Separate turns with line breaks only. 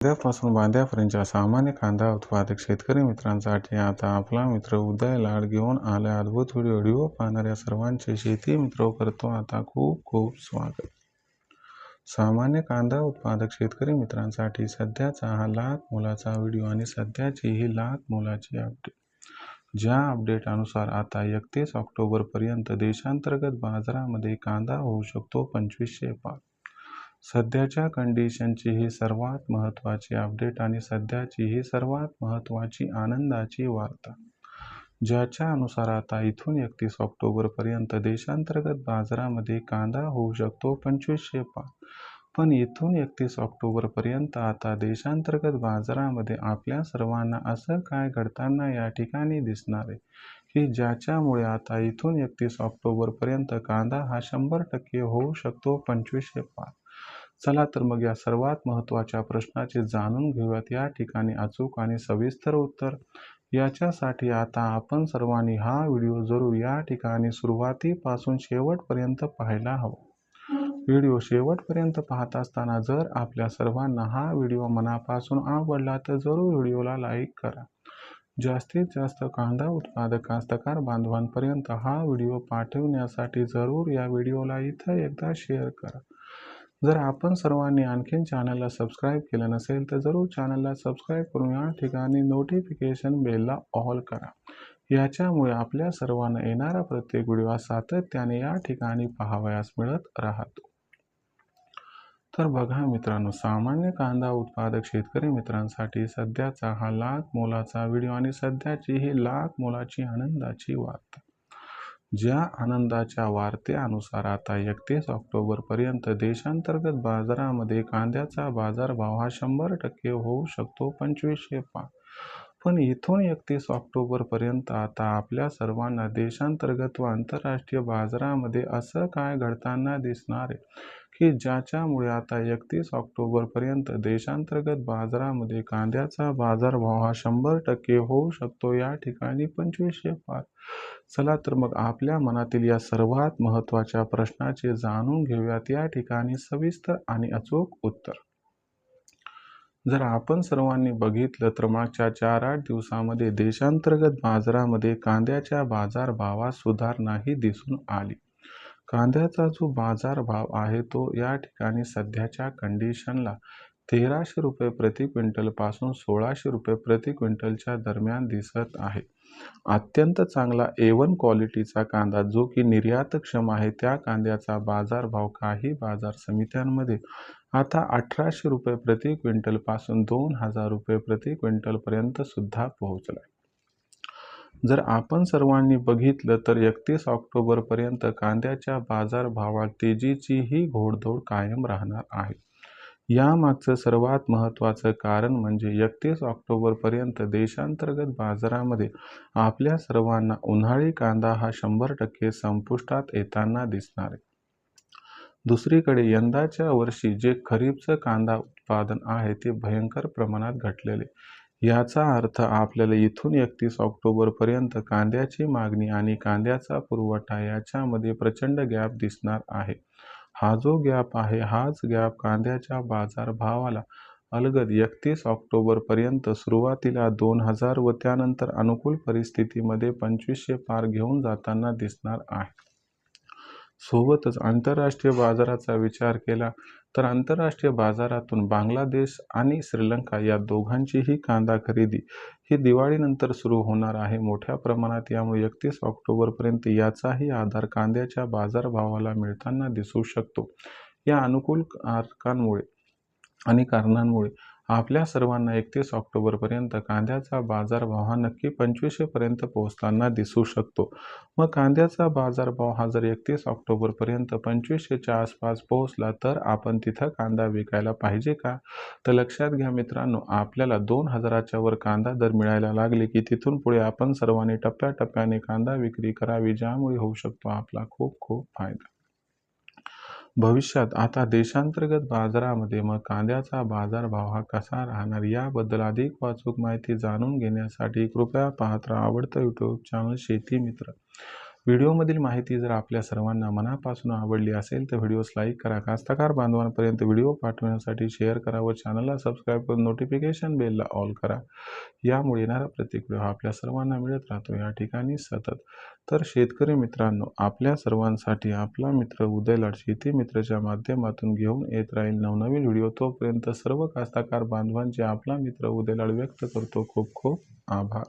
कांद्यापासून बांध्यापर्यंतच्या सामान्य कांदा उत्पादक शेतकरी मित्रांसाठी आता आपला मित्र उदय लाड घेऊन आला अद्भुत व्हिडिओ व्हिडिओ पाहणाऱ्या सर्वांचे शेती मित्र करतो आता खूप खूप स्वागत. सामान्य कांदा उत्पादक शेतकरी मित्रांसाठी सध्याचा हा लाख मोलाचा व्हिडिओ आणि सध्याची ही लाख मोलाची अपडेट ज्या अपडेटानुसार आता एकतीस ऑक्टोबरपर्यंत देशांतर्गत बाजारामध्ये कांदा होऊ शकतो पंचवीसशे पाच सध्याच्या कंडिशनची ही सर्वात महत्त्वाची अपडेट आणि सध्याची ही सर्वात महत्त्वाची आनंदाची वार्ता. ज्याच्या अनुसार आता इथून एकतीस ऑक्टोबरपर्यंत देशांतर्गत बाजारामध्ये कांदा होऊ शकतो पंचवीसशे पाच पण इथून एकतीस ऑक्टोबरपर्यंत आता देशांतर्गत बाजारामध्ये आपल्या सर्वांना असं काय घडताना या ठिकाणी दिसणार आहे? की ज्याच्यामुळे आता इथून एकतीस ऑक्टोबरपर्यंत कांदा हा शंभर टक्के होऊ शकतो पंचवीसशे पाच चला तर मग या सर्वात महत्त्वाच्या प्रश्नाचे जाणून घेऊयात. या ठिकाणी अचूक आणि सविस्तर उत्तर याच्यासाठी आता आपण सर्वांनी हा व्हिडिओ जरूर या ठिकाणी सुरुवातीपासून शेवटपर्यंत पाहायला हवा. व्हिडिओ शेवटपर्यंत पाहत असताना जर आपल्या सर्वांना हा व्हिडिओ मनापासून आवडला तर जरूर व्हिडिओला लाईक करा. जास्तीत जास्त कांदा उत्पादक कास्तकार बांधवांपर्यंत हा व्हिडिओ पाठवण्यासाठी जरूर या व्हिडिओला इथं एकदा शेअर करा. जर आपण सर्वांनी आणखीन चॅनलला सबस्क्राईब केलं नसेल तर जरूर चॅनलला सबस्क्राईब करून या ठिकाणी नोटिफिकेशन बेलला ऑल करा. याच्यामुळे आपल्या सर्वांना येणारा प्रत्येक व्हिडिओ सातत्याने या ठिकाणी पाहावयास मिळत राहतो. तर बघा मित्रांनो सामान्य कांदा उत्पादक शेतकरी मित्रांसाठी सध्याचा हा लाख मोलाचा व्हिडिओ आणि सध्याची ही लाख मोलाची आनंदाची वार्ता ज्या आनंदाच्या वार्तेनुसार आता एकतीस ऑक्टोबरपर्यंत देशांतर्गत बाजारामध्ये कांद्याचा बाजारभाव हा शंभर टक्के होऊ शकतो पंचवीसशे पा पण इथून एकतीस ऑक्टोबरपर्यंत आता आपल्या सर्वांना देशांतर्गत व आंतरराष्ट्रीय बाजारामध्ये असं काय घडताना दिसणार आहे? की ज्याच्यामुळे आता एकतीस ऑक्टोबरपर्यंत देशांतर्गत बाजारामध्ये कांद्याचा बाजारभाव हा शंभर टक्के होऊ शकतो या ठिकाणी पंचवीसशे पाच? चला तर मग आपल्या मनातील या सर्वात महत्त्वाच्या प्रश्नाचे जाणून घेऊयात. या ठिकाणी सविस्तर आणि अचूक उत्तर. जर आपण सर्वांनी बघितलं तर मागच्या चार आठ दिवसामध्ये देशांतर्गत बाजारामध्ये कांद्याच्या बाजारभावात सुधारणाही दिसून आली. कांद्याचा जो बाजारभाव आहे तो या ठिकाणी सध्याच्या कंडिशनला तेराशे रुपये प्रति क्विंटलपासून सोळाशे रुपये प्रति क्विंटलच्या दरम्यान दिसत आहे. अत्यंत चांगला ए वन क्वालिटीचा कांदा जो की निर्यातक्षम आहे त्या कांद्याचा बाजारभाव काही बाजार समित्यांमध्ये आता अठराशे रुपये प्रति क्विंटलपासून दोन हजार रुपये प्रति क्विंटलपर्यंत सुद्धा पोहोचला जर आपण सर्वांनी बघितलं तर एकतीस ऑक्टोबरपर्यंत कांद्याच्या बाजारभावात तेजीची ही घोडदौड कायम राहणार आहे. यामागचं सर्वात महत्त्वाचं कारण म्हणजे एकतीस ऑक्टोबरपर्यंत देशांतर्गत बाजारामध्ये आपल्या सर्वांना उन्हाळी कांदा हा शंभर टक्के संपुष्टात येताना दिसणार आहे. दुसरीकडे यंदाच्या वर्षी जे खरीपचं कांदा उत्पादन आहे ते भयंकर प्रमाणात घटलेले. याचा अर्थ आपल्याला इथून एकतीस ऑक्टोबरपर्यंत कांद्याची मागणी आणि कांद्याचा पुरवठा याच्यामध्ये प्रचंड गॅप दिसणार आहे. हा जो गॅप आहे हाच गॅप कांद्याच्या बाजारभावाला अलगद एकतीस ऑक्टोबरपर्यंत सुरुवातीला दोन हजार व त्यानंतर अनुकूल परिस्थितीमध्ये पंचवीसशे पार घेऊन जाताना दिसणार आहे. सोबतच आंतरराष्ट्रीय बाजाराचा विचार केला तर आंतरराष्ट्रीय बाजारातून बांगलादेश आणि श्रीलंका या दोघांचीही कांदा खरेदी ही दिवाळीनंतर सुरू होणार आहे. मोठ्या प्रमाणात यामुळे एकतीस ऑक्टोबरपर्यंत याचाही आधार कांद्याच्या बाजारभावाला मिळताना दिसू शकतो. या अनुकूल कारकांमुळे आणि कारणांमुळे आपल्या सर्वांना एकतीस ऑक्टोबरपर्यंत कांद्याचा बाजारभाव हा नक्की पंचवीसशेपर्यंत पोहोचताना दिसू शकतो. मग कांद्याचा बाजारभाव हा जर एकतीस ऑक्टोबरपर्यंत पंचवीसशेच्या आसपास पोहोचला तर आपण तिथं कांदा विकायला पाहिजे का? तर लक्षात घ्या मित्रांनो आपल्याला दोन हजाराच्या वर कांदा दर मिळायला लागले की तिथून पुढे आपण सर्वांनी टप्प्याटप्प्याने कांदा विक्री करावी ज्यामुळे होऊ शकतो आपला खूप खूप फायदा. भविष्यात आता देशांतर्गत बाजारामध्ये मग कांद्याचा बाजारभाव हा कसा राहणार याबद्दल अधिक वाचूक माहिती जाणून घेण्यासाठी कृपया पाहत राहा आवडतं यूट्यूब चॅनल शेती मित्र. व्हिडिओमधील माहिती जर आपल्या सर्वांना मनापासून आवडली असेल तर व्हिडिओस लाईक करा. कास्तकार बांधवांपर्यंत व्हिडिओ पाठवण्यासाठी शेअर करा व चॅनलला सबस्क्राईब करून नोटिफिकेशन बेलला ऑल करा. यामुळे येणारा प्रत्येक व्हिडिओ आपल्या सर्वांना मिळत राहतो. या ठिकाणी सतत. तर शेतकरी मित्रांनो आपल्या सर्वांसाठी आपला मित्र उदयलाड शेती मित्रच्या माध्यमातून घेऊन येत राहील नवनवीन व्हिडिओ. तोपर्यंत सर्व कास्तकार बांधवांचे आपला मित्र उदयलाड व्यक्त करतो. खूप खूप आभार.